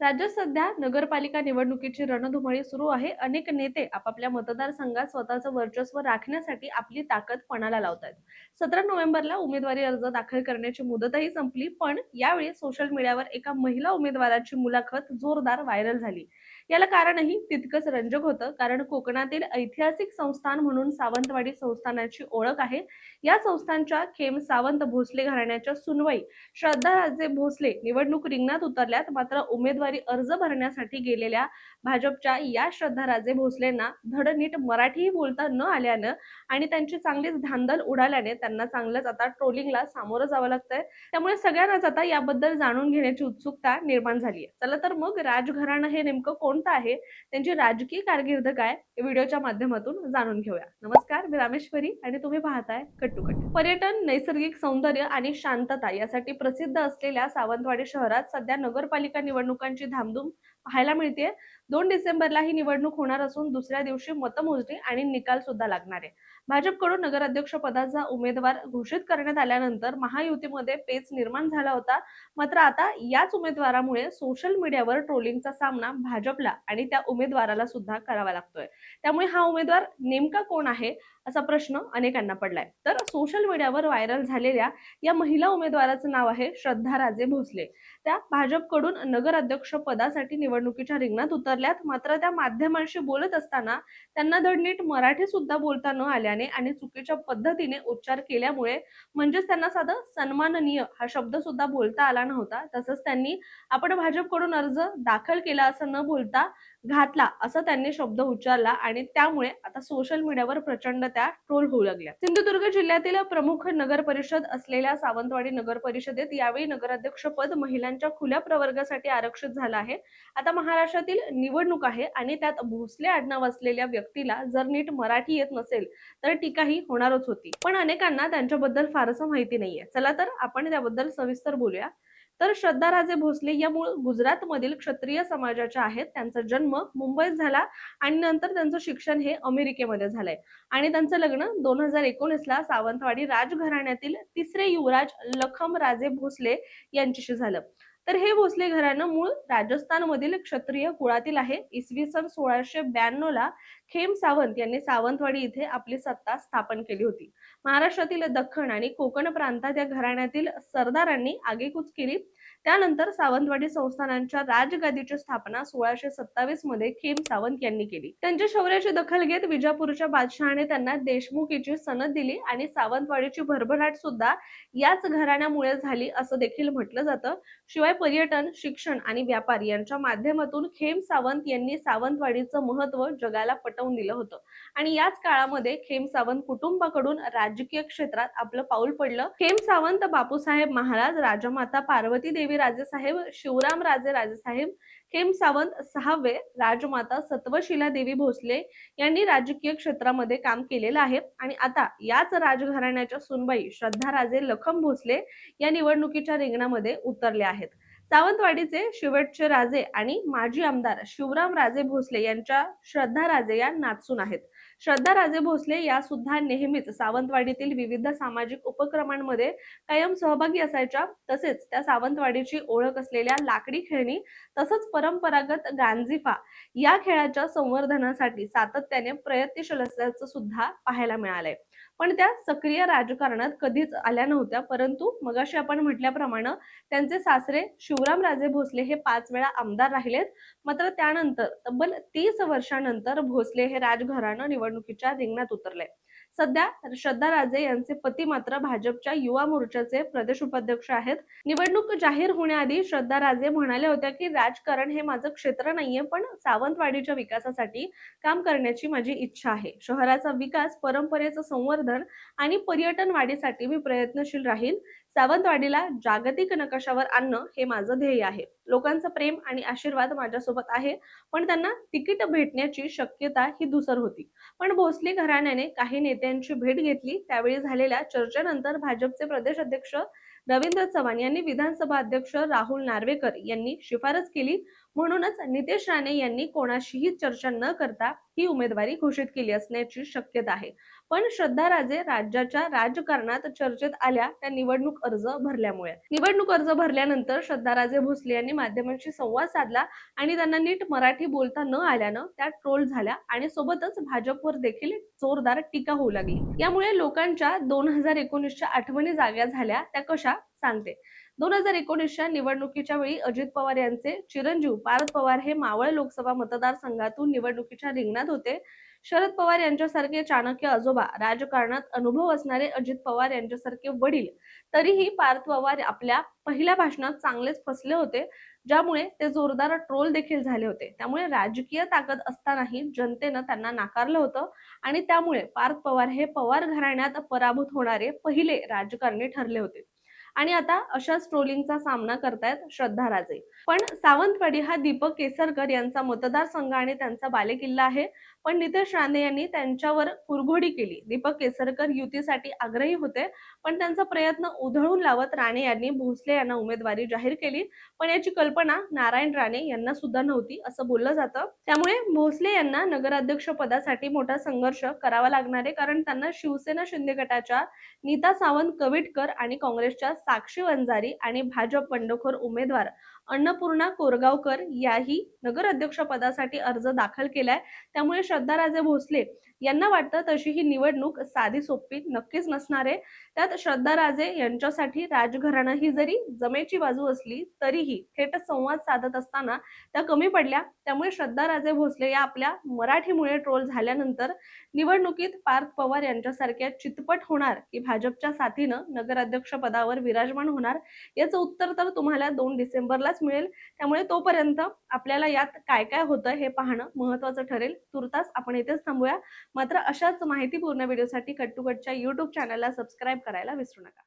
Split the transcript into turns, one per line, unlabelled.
राज्यात सध्या नगरपालिका निवडणुकीची रणधुमाळी सुरू आहे. अनेक नेते आपापल्या मतदारसंघात स्वतःचं वर्चस्व राखण्यासाठी आपली ताकद पणाला लावत आहेत सतरा नोव्हेंबरला उमेदवारी अर्ज दाखल करण्याची मुदतही संपली पण यावेळी सोशल मीडियावर एका महिला उमेदवाराची मुलाखत जोरदार व्हायरल झाली. याला कारणही तितकंच रंजक होतं. कारण कोकणातील ऐतिहासिक संस्थान म्हणून सावंतवाडी संस्थानाची ओळख आहे. या संस्थानच्या खेम सावंत भोसले घराण्याच्या सुनवाई श्रद्धा राजे भोसले निवडणूक रिंगणात उतरल्यात. मात्र उमेदवारी अर्ज भरण्यासाठी गेलेल्या भाजपच्या या श्रद्धा राजे भोसलेंना धड नीट मराठीही बोलता न आल्यानं आणि त्यांची चांगलीच धांदल उडाल्याने त्यांना चांगलंच आता ट्रोलिंगला सामोरं जावं लागतंय. त्यामुळे सगळ्यांनाच आता याबद्दल जाणून घेण्याची उत्सुकता निर्माण झाली आहे चला तर मग राजघराणं हे नेमकं कोण कोणतं आहे त्यांची राजकीय कारकीर्द काय व्हिडिओच्या माध्यमातून जाणून घेऊया. नमस्कार मी रामेश्वरी आणि तुम्ही पाहताय कट्टू कट्टू पर्यटन नैसर्गिक सौंदर्य आणि शांतता यासाठी प्रसिद्ध असलेल्या सावंतवाडी शहरात सध्या नगरपालिका निवडणुकांची धामधूम पाहायला मिळते दोन डिसेंबरला ही निवडणूक होणार असून दुसऱ्या दिवशी मतमोजणी आणि निकाल सुद्धा लागणार आहे. भाजपकडून नगराध्यक्ष पदाचा उमेदवार घोषित करण्यात आल्यानंतर महायुतीमध्ये पेच निर्माण झाला होता. मात्र आता याच उमेदवारामुळे सोशल मीडियावर ट्रोलिंगचा सामना भाजपला आणि त्या उमेदवाराला सुद्धा करावा लागतोय. त्यामुळे हा उमेदवार नेमका कोण आहे असा प्रश्न अनेकांना पडलाय. तर सोशल मीडियावर व्हायरल झालेल्या या महिला उमेदवाराचं नाव आहे श्रद्धा राजे भोसले. त्या भाजपकडून नगराध्यक्ष पदासाठी निवडणुकीच्या रिंगणात उतरल्यात मात्र त्या माध्यमांशी बोलत असताना त्यांना धडनीट मराठी सुद्धा बोलता न आल्याने आणि चुकीच्या पद्धतीने उच्चार केल्यामुळे म्हणजेच त्यांना साधं सन्माननीय हा शब्द सुद्धा बोलता आला नव्हता. तसंच त्यांनी आपण भाजपकडून अर्ज दाखल केला असं न बोलता घातला असं त्यांनी शब्द उच्चारला आणि त्यामुळे आता सोशल मीडियावर प्रचंड त्या ट्रोल होऊ लागल्या. सिंधुदुर्ग जिल्ह्यातील प्रमुख नगर परिषद असलेल्या सावंतवाडी नगर परिषदेत यावेळी नगराध्यक्ष पद महिलांच्या खुल्या प्रवर्गासाठी आरक्षित झालं आहे. आता महाराष्ट्रातील निवडणूक आहे आणि त्यात भोसले आडनाव असलेल्या व्यक्तीला जर नीट मराठी येत नसेल तर टीकाही होणारच होती. पण अनेकांना त्यांच्याबद्दल फारसं माहिती नाहीये. चला तर आपण त्याबद्दल सविस्तर बोलूया. तर श्रद्धा राजे भोसले या मूळ गुजरातमधील क्षत्रिय समाजाच्या आहेत. त्यांचा जन्म मुंबईत झाला आणि नंतर त्यांचं शिक्षण हे अमेरिकेमध्ये झालंय. आणि त्यांचं लग्न दोन हजार एकोणीस ला सावंतवाडी राजघराण्यातील तिसरे युवराज लखम राजे भोसले यांच्याशी झालं. तर हे भोसले घराणं मूळ राजस्थानमधील क्षत्रिय कुळातील आहे. इसवी सन सोळाशे ब्याण्णव ला खेम सावंत यांनी सावंतवाडी इथे आपली सत्ता स्थापन केली होती. महाराष्ट्रातील दख्खण आणि कोकण प्रांतात या घराण्यातील सरदारांनी आगेकूच केली. त्यानंतर सावंतवाडी संस्थानांच्या राजगादीची स्थापना सोळाशे सत्तावीसमध्ये खेम सावंत यांनी केली. त्यांच्या शौर्याची दखल घेत विजापूरच्या बादशहाने त्यांना देशमुखीची सनद दिली आणि सावंतवाडीची भरभराट सुद्धा याच घराण्यामुळे झाली असं देखील म्हटलं जातं. शिवाय पर्यटन शिक्षण आणि व्यापार यांच्या माध्यमातून खेम सावंत यांनी सावंतवाडीचं महत्त्व जगाला पटवून दिलं होतं. आणि याच काळामध्ये खेम सावंत कुटुंबाकडून राजकीय क्षेत्रात आपलं पाऊल पडलं. खेम सावंत बापूसाहेब महाराज राजमाता पार्वती देवी देवी राजेसाहेब शिवराम राजे राजेसाहेब खेम सावंत सहावे राजमाता सत्वशिला देवी भोसले यांनी राजकीय क्षेत्रामध्ये काम केलेलं आहे. आणि आता याच राजघराण्याच्या सुनबाई श्रद्धा राजे लखम भोसले या निवडणुकीच्या रिंगणामध्ये उतरले आहेत. सावंतवाडीचे शिवटचे राजे आणि माजी आमदार शिवराम राजे भोसले यांच्या श्रद्धा राजे या नाचून आहेत. श्रद्धा राजे भोसले या सुद्धा नेहमीच सावंतवाडीतील विविध सामाजिक उपक्रमांमध्ये कायम सहभागी असायच्या. तसेच त्या सावंतवाडीची ओळख असलेल्या लाकडी खेळणी तसंच परंपरागत गांजिफा या खेळाच्या संवर्धनासाठी सातत्याने प्रयत्नशील असल्याचं सुद्धा पाहायला मिळालंय. पण त्या सक्रिय राजकारणात कधीच आल्या नव्हत्या. परंतु मगाशी आपण म्हटल्याप्रमाणे त्यांचे सासरे शिवराम राजे भोसले हे पाच वेळा आमदार राहिलेत. मात्र त्यानंतर तब्बल तीस वर्षानंतर भोसले हे राजघराणं निवडणुकीच्या रिंगणात उतरले. सध्या श्रद्धा राजे यांचे पती मात्र भाजपच्या युवा मोर्चाचे प्रदेश उपाध्यक्ष आहेत. निवडणूक जाहीर होण्याआधी श्रद्धा राजे म्हणाल्या होत्या की राजकारण हे माझं क्षेत्र नाहीये पण सावंतवाडीच्या विकासासाठी काम करण्याची माझी इच्छा आहे. शहराचा विकास परंपरेचं संवर्धन आणि पर्यटन वाढीसाठी मी प्रयत्नशील राहील. सावंतवाडीला जागतिक नकाशावर आणणं हे माझं ध्येय आहे. लोकांचं प्रेम आणि आशीर्वाद माझ्यासोबत आहे पण त्यांना तिकीट भेटण्याची शक्यता ही दुसर होती. पण भोसले घराण्याने काही नेत्यांची भेट घेतली त्यावेळी झालेल्या चर्चेनंतर भाजपचे प्रदेश अध्यक्ष रवींद्र चव्हाण यांनी विधानसभा अध्यक्ष राहुल नार्वेकर यांनी शिफारस केली म्हणूनच नितेश राणे यांनी कोणाशीही चर्चा न करता ही उमेदवारी घोषित केली असण्याची शक्यता आहे. पण श्रद्धा राजे राज्याच्या राजकारणात चर्चेत आल्या त्या निवडणूक अर्ज भरल्यामुळे. निवडणूक अर्ज भरल्यानंतर श्रद्धा राजे भोसले यांनी माध्यमांशी संवाद साधला आणि त्यांना नीट मराठी बोलता न आल्यानं त्या ट्रोल झाल्या आणि सोबतच भाजपवर देखील जोरदार टीका होऊ लागली. यामुळे लोकांच्या दोन हजार एकोणीसच्या आठवणी जाग्या झाल्या. त्या कशा? सांगते. दोन हजार एकोणीसच्या निवडणुकीच्या वेळी अजित पवार यांचे चिरंजीव पारद पवार हे मावळ लोकसभा मतदारसंघातून निवडणुकीच्या रिंगणात होते. शरद पवार यांच्यासारखे चाणक्य आजोबा राजकारणात अनुभव असणारे अजित पवार यांच्यासारखे वडील तरीही पार्थ पवार आपल्या पहिल्या भाषणात चांगलेच फसले होते ज्यामुळे ते जोरदार ट्रोल देखील झाले होते. त्यामुळे राजकीय ताकद असतानाही जनतेनं त्यांना नाकारलं होतं आणि त्यामुळे पार्थ पवार हे पवार घराण्यात पराभूत होणारे पहिले राजकारणी ठरले होते. आणि आता अशाच ट्रोलिंगचा सामना करतायत श्रद्धा राजे. पण सावंतवाडी हा दीपक केसरकर यांचा मतदारसंघ आणि त्यांचा बालेकिल्ला आहे. पण नितेश राणे यांनी त्यांच्यावर कुरघोडी केली. दीपक केसरकर युतीसाठी आग्रही होते पण त्यांचा प्रयत्न उधळून लावत राणे यांनी भोसले यांना उमेदवारी जाहीर केली. पण याची कल्पना नारायण राणे यांना सुद्धा नव्हती असं बोललं जातं. त्यामुळे भोसले यांना नगराध्यक्ष पदासाठी मोठा संघर्ष करावा लागणार आहे कारण त्यांना शिवसेना शिंदे गटाच्या नीता सावंत कविटकर आणि काँग्रेसच्या साक्षी वंजारी आणि भाजप बंडखोर उमेदवार अन्नपूर्णा कोरगावकर याही नगराध्यक्षपदासाठी अर्ज दाखल केलाय. त्यामुळे श्रद्धा राजे भोसले यांना वाटतं तशी ही निवडणूक साधी सोपी नक्कीच नसणार आहे. त्यात श्रद्धाराजे यांच्यासाठी राजघराणं ही जरी जमेची बाजू असली तरीही थेट संवाद साधत असताना त्या कमी पडल्या. त्यामुळे श्रद्धा राजे भोसले या आपल्या मराठीमुळे ट्रोल झाल्यानंतर निवडणुकीत पार्थ पवार यांच्यासारख्या चितपट होणार की भाजपच्या साथीनं नगराध्यक्ष पदावर विराजमान होणार याचं उत्तर तर तुम्हाला दोन डिसेंबरलाच मिळेल. त्यामुळे तोपर्यंत आपल्याला यात काय काय होतं हे पाहणं महत्वाचं ठरेल. तुर्तास आपण इथेच थांबूया. मात्र अशाच माहितीपूर्ण व्हिडिओसाठी कट टू कटच्या युट्यूब चॅनलला सबस्क्राईब करायला विसरू नका.